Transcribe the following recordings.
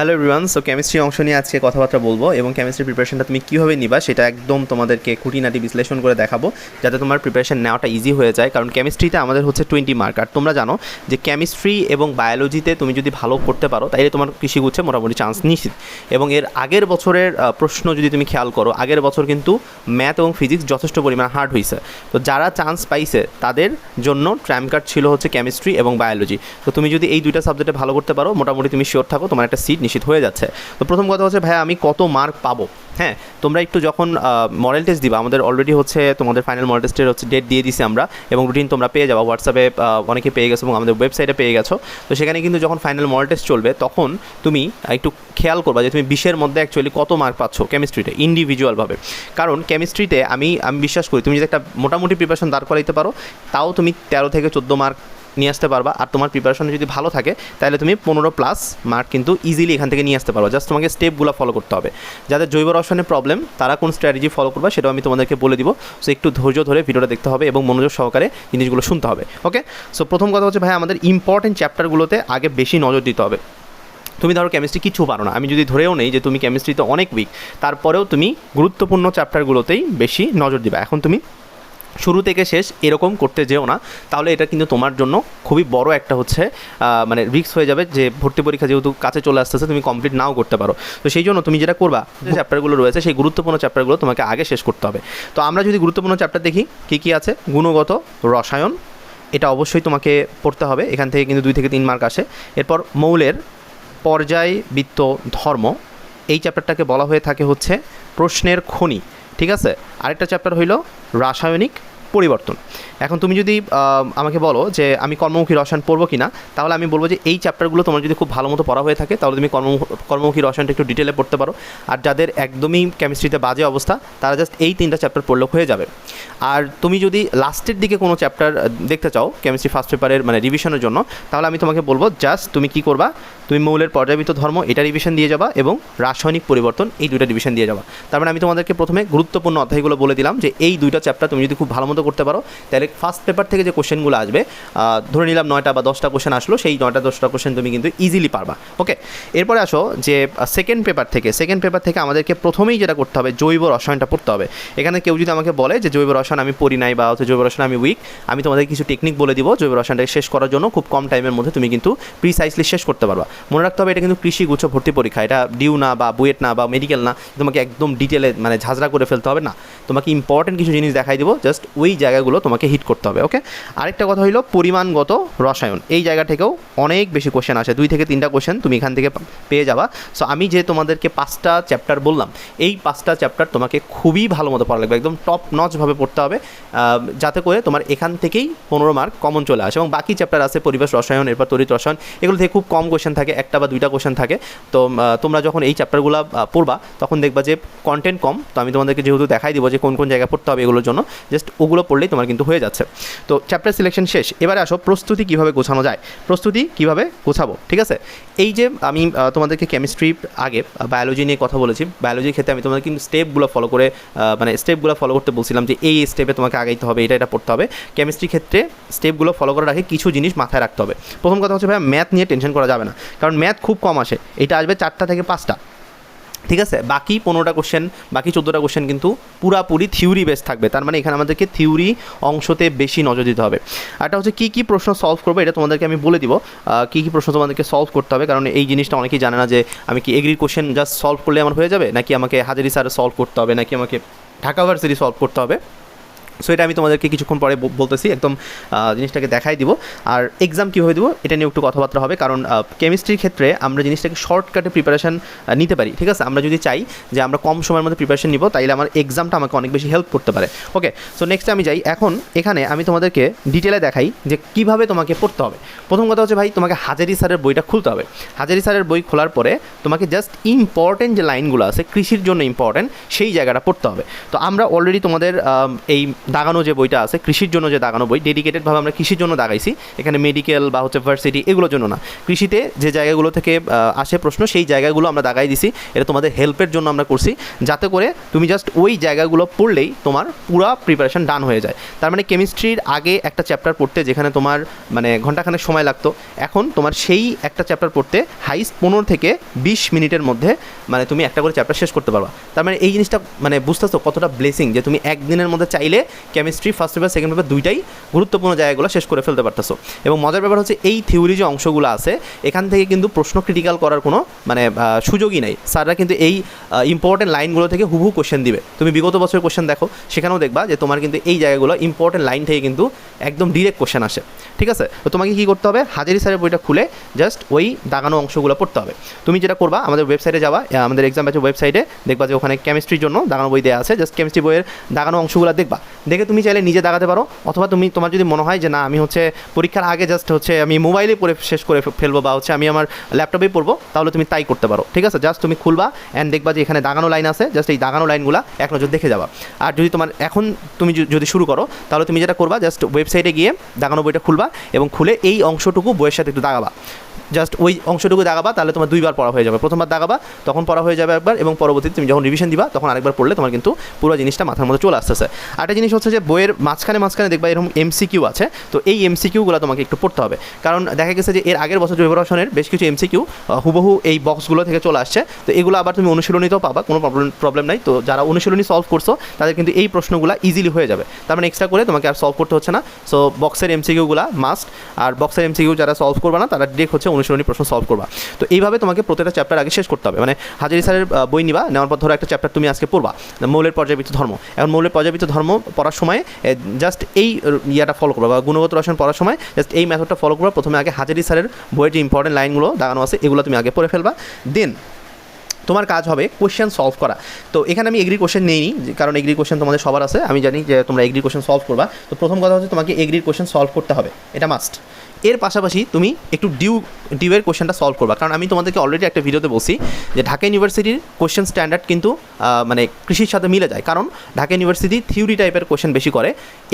Hello everyone so chemistry অংশ নিয়ে আজকে কথাবার্তা বলব এবং কেমিস্ট্রি প্রিপারেশনটা তুমি কীভাবে নিবা সেটা একদম তোমাদেরকে খুঁটিনাটি বিশ্লেষণ করে দেখাবো, যাতে তোমার প্রিপারেশন নেওয়াটা ইজি হয়ে যায়। কারণ কেমিস্ট্রিতে আমাদের হচ্ছে টোয়েন্টি মার্ক আর তোমরা জানো যে কেমিস্ট্রি এবং বায়োলজিতে তুমি যদি ভালো করতে পারো তাহলে তোমার কৃষি কৃষিগুচ্ছে মোটামুটি চান্স নিশ্চিত। এবং এর আগের বছরের প্রশ্ন যদি তুমি খেয়াল করো, আগের বছর কিন্তু ম্যাথ এবং ফিজিক্স যথেষ্ট পরিমাণ হার্ড হয়েছে তো যারা চান্স পাইছে, তাদের জন্য ট্র্যাম কার্ড ছিল হচ্ছে কেমিস্ট্রি এবং বায়োলজি তো তুমি যদি এই দুইটা সাবজেক্টে ভালো করতে পারো, মোটামুটি তুমি শিওর থাকো, তোমার একটা সিট নিশ্চিত হয়ে যাচ্ছে। তো প্রথম কথা হচ্ছে ভাই আমি কত মার্ক পাবো? হ্যাঁ তোমরা একটু যখন মডেল টেস্ট দিবা, আমাদের অলরেডি হচ্ছে তোমাদের ফাইনাল মডেল টেস্টের হচ্ছে ডেট দিয়ে দিছি আমরা, এবং রুটিন তোমরা পেয়ে যাব। হোয়াটসঅ্যাপে অনেকে পেয়ে গেছো এবং আমাদের ওয়েবসাইটে পেয়ে গেছো। তো সেখানে কিন্তু যখন ফাইনাল মডেল টেস্ট চলবে, তখন তুমি একটু খেয়াল করবা যে তুমি বিশের মধ্যে অ্যাকচুয়ালি কত মার্ক পাচ্ছ কেমিস্ট্রিতে ইন্ডিভিজুয়ালভাবে কারণ কেমিস্ট্রিতে আমি আমি বিশ্বাস করি, তুমি যদি একটা মোটামুটি প্রিপারেশন দাঁড় করাইতে পারো, তাও তুমি তেরো থেকে চোদ্দ মার্ক নিয়ে আসতে পারবা। আর তোমার প্রিপারেশন যদি ভালো থাকে, তাহলে তুমি পনেরো প্লাস মার্ক কিন্তু ইজিলি এখান থেকে নিয়ে আসতে পারো জাস্ট তোমাকে স্টেপগুলো ফলো করতে হবে। যাদের জৈব রসায়নের প্রবলেম তারা কোন স্ট্র্যাটেজি ফলো করবে সেটাও আমি তোমাদেরকে বলে দিব। সো একটু ধৈর্য ধরে ভিডিওটা দেখতে হবে এবং মনোযোগ সহকারে জিনিসগুলো শুনতে হবে। ওকে সো প্রথম কথা হচ্ছে, ভাই, আমাদের ইম্পর্টেন্ট চ্যাপ্টারগুলোতে আগে বেশি নজর দিতে হবে। তুমি ধরো কেমিস্ট্রি কিছু পারো না। আমি যদি ধরেও নেই যে তুমি কেমিস্ট্রিতে অনেক উইক তারপরেও তুমি গুরুত্বপূর্ণ চ্যাপ্টারগুলোতেই বেশি নজর দিবে। এখন তুমি শুরু থেকে শেষ এরকম করতে যেও না। তাহলে এটা কিন্তু তোমার জন্য খুবই বড় একটা হচ্ছে মানে রিস্ক হয়ে যাবে যে ভর্তি পরীক্ষা যেহেতু কাছে চলে আসতেছে, তুমি কমপ্লিট নাও করতে পারো। তো সেই জন্য তুমি যেটা করবা, যে চ্যাপ্টারগুলো রয়েছে, সেই গুরুত্বপূর্ণ চ্যাপ্টারগুলো তোমাকে আগে শেষ করতে হবে। তো আমরা যদি গুরুত্বপূর্ণ চ্যাপ্টার দেখি, কী কী আছে? গুণগত, রসায়ন, এটা অবশ্যই তোমাকে পড়তে হবে। এখান থেকে কিন্তু দুই থেকে তিন মার্ক আসে। এরপর মৌলের পর্যায়বৃত্ত ধর্ম, এই চ্যাপ্টারটাকে বলা হয়ে থাকে হচ্ছে প্রশ্নের খনি। ঠিক আছে? আরেকটা চ্যাপ্টার হইল রাসায়নিক পরিবর্তন। এখন তুমি যদি আমাকে বলো যে আমি কর্মমুখী রসায়ন পড়ব কি না তাহলে আমি বলব যে এই চ্যাপ্টারগুলো তোমার যদি খুব ভালো মতো পড়া হয়ে থাকে, তাহলে তুমি কর্ম কর্মমুখী রসায়নটা একটু ডিটেলে পড়তে পারো। আর যাদের একদমই কেমিস্ট্রিতে বাজে অবস্থা, তারা জাস্ট এই তিনটা চ্যাপ্টার পড়লে হয়ে যাবে। আর তুমি যদি লাস্টের দিকে কোনো চ্যাপ্টার দেখতে চাও কেমিস্ট্রি ফার্স্ট পেপারের মানে রিভিশনের জন্য, তাহলে আমি তোমাকে বলব জাস্ট তুমি কি করবা তুমি মৌলের পর্যাবৃত্ত ধর্ম, এটা রিভিশন দিয়ে যাবা এবং রাসায়নিক পরিবর্তন, এই দুইটা ডিভিশন দিয়ে যাবা। তারপরে আমি তোমাদেরকে প্রথমে গুরুত্বপূর্ণ অধ্যায়গুলো বলে দিলাম যে এই দুইটা চ্যাপ্টার তুমি যদি খুব ভালো মতো করতে পারো, তাহলে ফার্স্ট পেপার থেকে যে কোশ্চেনগুলো আসবে ধরে নিলাম নয়টা বা দশটা কোশ্চেন আসলো, সেই নয়টা, দশটা কোশ্চেন তুমি কিন্তু ইজিলি পারবা। ওকে এরপরে আসো যে সেকেন্ড পেপার থেকে সেকেন্ড পেপার থেকে আমাদেরকে প্রথমেই যেটা করতে হবে, জৈব রসায়নটা পড়তে হবে। এখানে কেউ যদি আমাকে বলে যে জৈব রসায়ন আমি পড়ি নাই বা হচ্ছে জৈব রসায়ন আমি উইক আমি তোমাদের কিছু টেকনিক বলে দিব, জৈব রসায়নটাকে শেষ করার জন্য খুব কম টাইমের মধ্যে তুমি কিন্তু প্রিসাইসলি শেষ করতে পারবা। মনে রাখতে হবে, এটা কিন্তু কৃষি গুচ্ছ ভর্তি পরীক্ষা। এটা ডিউ না বা বুয়েট না বা মেডিকেল না, তোমাকে একদম ডিটেলে মানে ঝাঁঝরা করে ফেলতে হবে না। তোমাকে ইম্পর্টেন্ট কিছু জিনিস দেখাই দিব জাস্ট ওই জায়গাগুলো তোমাকে হিট করতে হবে ওকে আরেকটা কথা হলো পরিমাণগত রসায়ন। এই জায়গা থেকেও অনেক বেশি কোশ্চেন আসে, দুই থেকে তিনটা কোশ্চেন তুমি এখান থেকে পেয়ে যাবা। সো আমি যে তোমাদেরকে পাঁচটা চ্যাপ্টার বললাম, এই পাঁচটা চ্যাপ্টার তোমাকে খুবই ভালো মতো পড়া লাগবে, একদম টপ নচভাবে পড়তে হবে যাতে করে তোমার এখান থেকেই পনেরো মার্ক কমন চলে আসে। এবং বাকি চ্যাপ্টার আছে পরিবেশ রসায়ন, এরপর তরিত রসায়ন, এগুলো থেকে খুব কম কোশ্চেন থাকে। একটা বা দুইটা কোশ্চেন থাকে। তো তোমরা যখন এই চ্যাপ্টারগুলো পড়বা, তখন দেখবা যে কন্টেন্ট কম। তো আমি তোমাদেরকে যেহেতু দেখাই দিব যে কোন কোন জায়গায় পড়তে হবে এগুলোর জন্য জাস্ট ওগুলো পড়লেই তোমার কিন্তু হয়ে যাচ্ছে। তো চ্যাপ্টার সিলেকশন শেষ। এবারে আসো, প্রস্তুতি কীভাবে গোছানো যায়? প্রস্তুতি কীভাবে গোছাবো? ঠিক আছে? এই যে আমি তোমাদেরকে কেমিস্ট্রি আগে বায়োলজি নিয়ে কথা বলেছি। বায়োলজির ক্ষেত্রে আমি তোমাদের কিন্তু স্টেপগুলো ফলো করে মানে স্টেপগুলো ফলো করতে বলছিলাম যে এই স্টেপে তোমাকে আগাইতে হবে, এটা এটা পড়তে হবে। কেমিস্ট্রির ক্ষেত্রে স্টেপগুলো ফলো করার আগে কিছু জিনিস মাথায় রাখতে হবে। প্রথম কথা হচ্ছে ভাই ম্যাথ নিয়ে টেনশন করা যাবে না। কারণ ম্যাথ খুব কম আসে। এটা আসবে চারটা থেকে পাঁচটা। ঠিক আছে? বাকি পনেরোটা কোশ্চেন বাকি চোদ্দোটা কোশ্চেন কিন্তু পুরাপুরি থিওরি বেস থাকবে। তার মানে এখানে আমাদেরকে থিওরি অংশতে বেশি নজর দিতে হবে। আরটা হচ্ছে কী কী প্রশ্ন সলভ করব, এটা তোমাদেরকে আমি বলে দিব। কী কী প্রশ্ন তোমাদেরকে সলভ করতে হবে? কারণ এই জিনিসটা অনেকেই জানে না যে আমি কি এগ্রির কোশ্চেন জাস্ট সলভ করলে আমার হয়ে যাবে? নাকি আমাকে হাজারি স্যার সলভ করতে হবে? নাকি আমাকে ঢাকা ভার্সিটি সলভ করতে হবে? সো এটা আমি তোমাদেরকে কিছুক্ষণ পরে বলতেছি, একদম জিনিসটাকে দেখাই দিব। আর এক্সাম কীভাবে দেবো, এটা নিয়ে একটু কথাবার্তা হবে, কারণ কেমিস্ট্রির ক্ষেত্রে আমরা জিনিসটাকে শর্টকাটে প্রিপারেশন নিতে পারি, ঠিক আছে? আমরা যদি চাই যে আমরা কম সময়ের মধ্যে প্রিপারেশন নিব, তাইলে আমার এক্সামটা আমাকে অনেক বেশি হেল্প করতে পারে। ওকে সো নেক্সট আমি যাই। এখন এখানে আমি তোমাদেরকে ডিটেলে দেখাই যে কীভাবে তোমাকে পড়তে হবে। প্রথম কথা হচ্ছে ভাই, তোমাকে হাজারি স্যারের বইটা খুলতে হবে। হাজারি স্যারের বই খোলার পরে তোমাকে জাস্ট ইম্পর্টেন্ট যে লাইনগুলো আছে, কৃষির জন্য ইম্পর্টেন্ট সেই জায়গাটা পড়তে হবে। তো আমরা অলরেডি তোমাদের এই দাগানো যে বইটা আছে, কৃষির জন্য যে দাগানো বই ডেডিকেটেডভাবে আমরা কৃষির জন্য দাগাইছি। এখানে মেডিকেল বা হচ্ছে ভার্সিটি এগুলোর জন্য না। কৃষিতে যে জায়গাগুলো থেকে আসে প্রশ্ন, সেই জায়গাগুলো আমরা দাগাই দিছি। এটা তোমাদের হেল্পের জন্য আমরা করছি। যাতে করে তুমি জাস্ট ওই জায়গাগুলো পড়লেই তোমার পুরো প্রিপারেশন ডান হয়ে যায়। তার মানে কেমিস্ট্রির আগে একটা চ্যাপ্টার পড়তে যেখানে তোমার মানে ঘন্টাখানেক সময় লাগতো। এখন তোমার সেই একটা চ্যাপ্টার পড়তে হাইস্ট পনেরো থেকে বিশ মিনিটের মধ্যে মানে তুমি একটা করে চ্যাপ্টার শেষ করতে পারবা। তার মানে এই জিনিসটা মানে বুঝতেছো কতটা ব্লেসিং যে তুমি একদিনের মধ্যে চাইলে chemistry first paper second paper দুইটাই গুরুত্বপূর্ণ জায়গাগুলো শেষ করে ফেলতে পারতেছো। এবং মজার ব্যাপার হচ্ছে এই থিওরি যে অংশগুলো আছে এখান থেকে কিন্তু প্রশ্ন ক্রিটিক্যাল করার কোনো মানে সুযোগই নেই। স্যাররা কিন্তু এই ইম্পর্টেন্ট লাইনগুলো থেকে হুবহু কোশ্চেন দিবে। তুমি বিগত বছরের কোশ্চেন দেখো সেখানেও দেখবা যে তোমার কিন্তু এই জায়গাগুলো ইম্পর্টেন্ট লাইন থেকে কিন্তু একদম ডিরেক্ট কোশ্চেন আসে। ঠিক আছে? তো তোমাকে কী করতে হবে? হাজারি স্যারের বইটা খুলে জাস্ট ওই দাগানো অংশগুলো পড়তে হবে। তুমি যেটা করবা আমাদের ওয়েবসাইটে যাবা আহ, আমাদের এক্সাম ব্যাচের ওয়েবসাইটে দেখবা যে ওখানে কেমিস্ট্রির জন্য দাগানো বই দেওয়া আছে। জাস্ট কেমিস্ট্রি বইয়ের দাগানো অংশগুলো দেখবা। দেখে তুমি চাইলে নিজে দাগাতে পারো, অথবা তুমি, তোমার যদি মনে হয় যে না, আমি হচ্ছে পরীক্ষার আগে জাস্ট হচ্ছে আমি মোবাইলে পড়ে শেষ করে ফেলব বা হচ্ছে আমি আমার ল্যাপটপে পড়ব, তাহলে তুমি তাই করতে পারো। ঠিক আছে? জাস্ট তুমি খুলবা অ্যান্ড দেখবা যে এখানে দাগানো লাইন আছে জাস্ট এই দাগানো লাইনগুলো এক নজর দেখে যাবা। আর যদি তোমার, এখন তুমি যদি শুরু করো, তাহলে তুমি যেটা করবা জাস্ট ওয়েবসাইটে গিয়ে দাগানো বইটা খুলবা এবং খুলে এই অংশটুকু বইয়ের সাথে একটু দাগাবা। জাস্ট ওই অংশটুকু দাগাবা, তাহলে তোমার দুইবার পড়া হয়ে যাবে। প্রথমবার দাগাবা, তখন পড়া হয়ে যাবে একবার এবং পরবর্তীতে তুমি যখন রিভিশন দিবা, তখন আরেকবার পড়লে তোমার কিন্তু পুরো জিনিসটা মাথার মধ্যে চলে আসতেছে। আরেকটা জিনিস হচ্ছে যে, বইয়ের মাঝখানে মাঝখানে দেখবা এরকম এমসিকিউ আছে, তো এই এমসিকিউগুলো তোমাকে একটু পড়তে হবে। কারণ দেখা গেছে যে, এর আগের বছর জৈব রসায়নের বেশ কিছু এমসিকিউ হুবহু এই বক্সগুলো থেকে চলে আসছে। তো এগুলো আবার তুমি অনুশীলনীতেও পাবা, কোনো প্রবলেম প্রবলেম নাই। তো যারা অনুশীলনী সলভ করছ, তাদের কিন্তু এই প্রশ্নগুলো ইজিলি হয়ে যাবে। তার মানে এক্সট্রা করে তোমাকে আর সলভ করতে হচ্ছে না। সো বক্সের এমসিকিউগুলো মাস্ট আর বক্সের এমসিকিউ যারা সলভ করবে না, তারা ডিরেক্ট হচ্ছে অনুশীলনী প্রশ্ন সলভ করবা। তো এইভাবে তোমাকে প্রত্যেকটা চ্যাপ্টার আগে শেষ করতে হবে। মানে হাজারি স্যারের বই নিবা, নেওয়ার পর ধরো একটা চ্যাপ্টার তুমি আজকে পড়বা। মৌলের পর্যাবৃত্ত ধর্ম। এখন মৌলের পর্যাবৃত্ত ধর্ম পড়ার সময় জাস্ট এই ইয়াটা ফলো করবা বা গুণগত রসায়ন পড়ার সময় জাস্ট এই মেথডটা ফলো করবা। প্রথমে আগে হাজারি স্যারের বইয়ের যে ইম্পর্টেন্ট লাইনগুলো দাগানো আছে, এগুলো তুমি আগে পড়ে ফেলবা। দেন তোমার কাজ হবে কোশ্চেন সলভ করা। তো এখানে আমি এগ্রি কোশ্চেন নেইনি, যে- কারণ এগ্রি কোশ্চেন তোমাদের সবার আছে। আমি জানি যে তোমরা এগ্রি কোশ্চেন সলভ করবা। তো প্রথম কথা হচ্ছে তোমাকে এগ্রি কোশ্চেন সলভ করতে হবে। এটা মাস্ট এর পাশাপাশি তুমি একটু ডিউ, ডিউয়ের কোশ্চেনটা সলভ করবা। কারণ আমি তোমাদেরকে অলরেডি একটা ভিডিওতে বলছি যে ঢাকা ইউনিভার্সিটির কোশ্চেন স্ট্যান্ডার্ড কিন্তু মানে কৃষির সাথে মিলে যায়। কারণ ঢাকা ইউনিভার্সিটি থিওরি টাইপের কোশ্চেন বেশি করে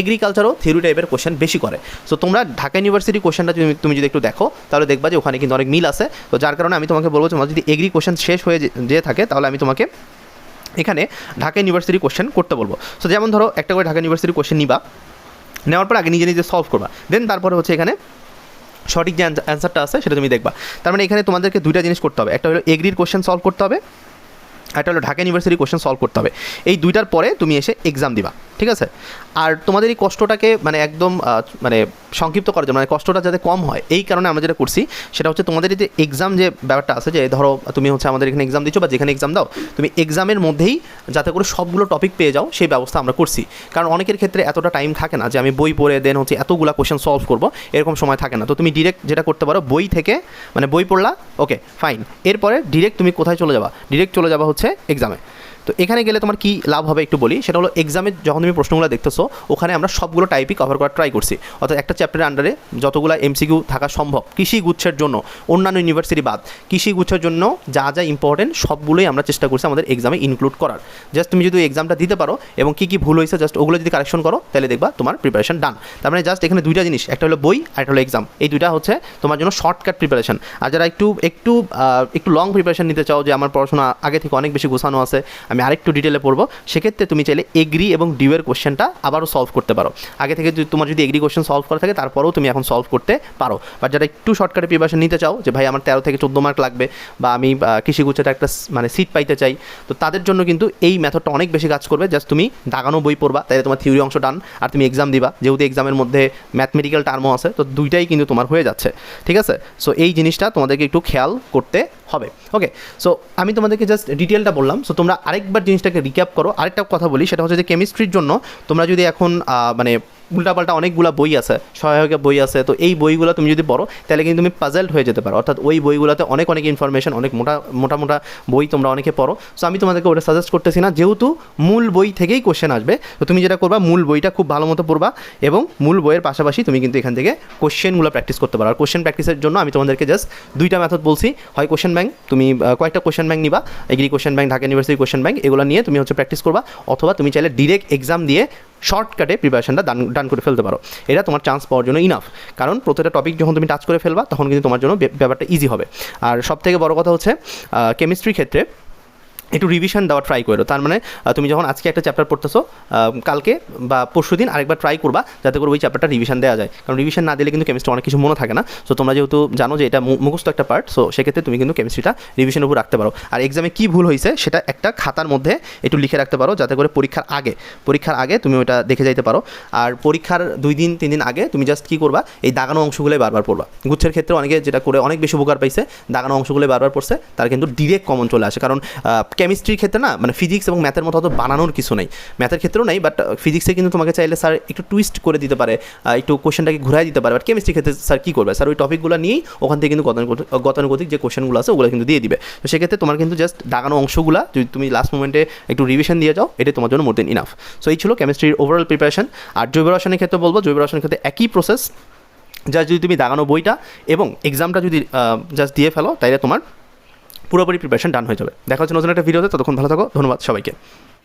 এগ্রিকালচারও থিওরি টাইপের কোশ্চেন বেশি করে। সো তোমরা ঢাকা ইউনিভার্সিটি কোশ্চেনটা তুমি তুমি যদি একটু দেখো, তাহলে দেখবা যে ওখানে কিন্তু অনেক মিল আছে। তো যার কারণে আমি তোমাকে বলব, তোমার যদি এগ্রি কোশ্চেন শেষ হয়ে যেয়ে থাকে, তাহলে আমি তোমাকে এখানে ঢাকা ইউনিভার্সিটি কোশ্চেন করতে বলব। সো যেমন ধরো, একটা করে ঢাকা ইউনিভার্সিটি কোশ্চেন নিবা। নেওয়ার পর আগে নিজে নিজে সলভ করবা। দেন তারপরে হচ্ছে এখানে সঠিক যে অ্যান্সারটা আছে সেটা তুমি দেখবা। তার মানে এখানে তোমাদেরকে দুইটা জিনিস করতে হবে। একটা হলো এগ্রির কোশ্চেন সলভ করতে হবে। একটা হলো ঢাকা ইউনিভার্সিটি কোশ্চেন সলভ করতে হবে। এই দুইটার পরে তুমি এসে এক্সাম দিবা, ঠিক আছে? আর তোমাদের এই কষ্টটাকে মানে একদম মানে সংক্ষিপ্ত করার জন্য মানে কষ্টটা যাতে কম হয়, এই কারণে আমরা যেটা করছি, সেটা হচ্ছে তোমাদের যে এক্সাম যে ব্যাপারটা আছে যে, ধরো তুমি হচ্ছে আমাদের এখানে এক্সাম দিচ্ছ বা যেখানে এক্সাম দাও, তুমি এক্সামের মধ্যেই যাতে করে সবগুলো টপিক পেয়ে যাও, সেই ব্যবস্থা আমরা করছি। কারণ অনেকের ক্ষেত্রে এতটা টাইম থাকে না যে, আমি বই পড়ে দেন হচ্ছে এতগুলা কোশ্চেন সলভ করব, এরকম সময় থাকে না। তো তুমি ডিরেক্ট যেটা করতে পারো, বই থেকে মানে বই পড়লা ওকে ফাইন এরপরে ডিরেক্ট তুমি কোথায় চলে যাবা? ডিরেক্ট চলে যাবা হচ্ছে এক্সামে তো এখানে গেলে তোমার কি লাভ হবে একটু বলি? সেটা হলো এক্সামে যখন তুমি প্রশ্নগুলো দেখতেছো, ওখানে আমরা সবগুলো টাইপই কভার করার ট্রাই করছি। অর্থাৎ একটা চ্যাপ্টারের আন্ডারে যতগুলো এমসিকিউ থাকা সম্ভব, কৃষি গুচ্ছের জন্য, অন্যান্য ইউনিভার্সিটি বাদ, কৃষি গুচ্ছের জন্য যা যা ইম্পর্টেন্ট সবগুলোই আমরা চেষ্টা করছি আমাদের এক্সামে ইনক্লুড করার। জাস্ট তুমি যদি এক্সামটা দিতে পারো এবং কী কী ভুল হয়েছে জাস্ট ওগুলো যদি কারেকশন করো, তাহলে দেখবা তোমার প্রিপারেশন ডান তার মানে জাস্ট এখানে দুইটা জিনিস, একটা হলো বই আর একটা হলো এক্সাম এই দুইটা হচ্ছে তোমার জন্য শর্টকাট প্রিপারেশন আর যারা একটু একটু একটু লং প্রিপারেশন নিতে চাও, যে আমার পড়াশোনা আগে থেকে অনেক বেশি গোছানো আছে আমি আরেকটু ডিটেলে পড়ব। সেক্ষেত্রে তুমি চাইলে এগ্রি এবং ডিউয়ের কোশ্চেনটা আবারও সলভ করতে পারো। আগে থেকে যদি তোমার যদি এগ্রি কোশ্চেন সলভ করা থাকে তারপরেও তুমি এখন সলভ করতে পারো। বা যারা একটু শর্টকাটে প্রিপারেশন নিতে চাও যে ভাই আমার তেরো থেকে চোদ্দ মার্ক লাগবে বা আমি আহ, কৃষিগুচ্ছের একটা মানে সিট পাইতে চাই তো তাদের জন্য কিন্তু এই মেথডটা অনেক বেশি কাজ করবে। জাস্ট তুমি দাগানো বই পড়বা তাহলে তোমার থিওরি অংশ ডান আর তুমি এক্সাম দিবা। যেহেতু এক্সামের মধ্যে ম্যাথমেটিক্যাল টার্মও আছে তো দুইটাই কিন্তু তোমার হয়ে যাচ্ছে। ঠিক আছে? সো এই জিনিসটা তোমাদেরকে একটু খেয়াল করতে হবে। ওকে সো আমি তোমাদেরকে জাস্ট ডিটেলটা বললাম। সো তোমরা আরেকবার জিনিসটাকে রিক্যাপ করো। আরেকটা কথা বলি, সেটা হচ্ছে যে কেমিস্ট্রির জন্য তোমরা যদি এখন মানে উল্টাপাল্টা অনেকগুলো বই আছে সহায়ক বই আছে, তো এই বইগুলো তুমি যদি পড়ো, তাহলে কিন্তু তুমি পাজেল্ড হয়ে যেতে পারো। অর্থাৎ ওই বইগুলোতে অনেক অনেক ইনফরমেশন অনেক মোটা মোটা মোটা বই তোমরা অনেকে পড়ো। সো আমি তোমাদেরকে ওটা সাজেস্ট করতেছি না, যেহেতু মূল বই থেকেই কোশ্চেন আসবে, তো তুমি যেটা করবা, মূল বইটা খুব ভালো মতো পড়বা এবং মূল বইয়ের পাশাপাশি তুমি কিন্তু এখান থেকে কোশ্চেনগুলো প্র্যাকটিস করতে পারো। আর কোশ্চেন প্র্যাকটিসের জন্য আমি তোমাদেরকে জাস্ট দুইটা মেথড বলছি। হয় কোশ্চেন ব্যাংক তুমি কয়েকটা কোশ্চেন ব্যাংক নিবা। Agri question bank Dhaka university question bank এগুলো নিয়ে তুমি হচ্ছে প্র্যাকটিস করবা। অথবা তুমি চাইলে ডিরেক্ট এক্সাম দিয়ে শর্টকাটে প্রিপারেশনটা ডান ডান করে ফেলতে পারো। এটা তোমার চান্স পাওয়ার জন্য ইনাফ কারণ প্রতিটা টপিক যখন তুমি টাচ করে ফেলবা, তখন কিন্তু তোমার জন্য ব্যাপারটা ইজি হবে। আর সব থেকে বড় কথা হচ্ছে কেমিস্ট্রির ক্ষেত্রে একটু রিভিশন দেওয়া ট্রাই করো। তার মানে তুমি যখন আজকে একটা চ্যাপ্টার পড়তেছো কালকে বা পরশু দিন আরেকবার ট্রাই করবা, যাতে করে ওই চ্যাপ্টারটা রিভিশন দেওয়া যায়। কারণ রিভিশন না দিলে কিন্তু কেমিস্ট্রি অনেক কিছু মনে থাকে না। সো তোমরা যেহেতু জানো যে এটা মুখস্থ একটা পার্ট সো সেক্ষেত্রে তুমি কিন্তু কেমিস্ট্রিটা রিভিশনের উপর রাখতে পারো। আর এক্সামে কী ভুল হয়েছে, সেটা একটা খাতার মধ্যে একটু লিখে রাখতে পারো, যাতে করে পরীক্ষার আগে পরীক্ষার আগে তুমি ওটা দেখে যাইতে পারো। আর পরীক্ষার দুই দিন, তিন দিন আগে তুমি জাস্ট কী করবা, এই দাগানো অংশগুলোই বারবার পড়বা। গুচ্ছের ক্ষেত্রে অনেকে যেটা করে, অনেক বেশি উপকার পাইছে, দাগানো অংশগুলোই বারবার পড়ছে, তার কিন্তু ডিরেক্ট কমন চলে আসে। কারণ কেমিস্ট্রির ক্ষেত্রে না মানে ফিজিক্স এবং ম্যাথের মতো অত বানানোর কিছু নেই। ম্যাথের ক্ষেত্রেও নেই বাট ফিজিক্সে কিন্তু তোমাকে চাইলে স্যার একটু টুইস্ট করে দিতে পারে একটু কোশ্চেনটাকে ঘুরাই দিতে পারে বাট কেমিস্ট্রির ক্ষেত্রে স্যার কী করবে? স্যার ওই টপিকগুলো নিয়েই ওখান থেকে কিন্তু গতানুগতিক যে কোশ্চেনগুলো আছে, ওগুলো কিন্তু দিয়ে দিবে। তো সেক্ষেত্রে তোমার কিন্তু জাস্ট দাগানো অংশগুলো, যদি তুমি লাস্ট মোমেন্টে একটু রিভিশন দিয়ে যাও, এটা তোমার জন্য মোর দেন ইনাফ সো এই ছিল কেমিস্ট্রির ওভারঅল প্রিপারেশন আর জৈব রসায়নের ক্ষেত্রে বলব, জৈব রসায়নের ক্ষেত্রে একই প্রসেস যা যদি তুমি দাগানো বইটা এবং এক্সামটা যদি জাস্ট দিয়ে ফেলো, তাইলে তোমার পুরোপুরি প্রিপারেশন ডান হয়ে যাবে। দেখা হচ্ছে নতুন একটা ভিডিওতে ততক্ষণ ভালো থাকো, ধন্যবাদ সবাইকে।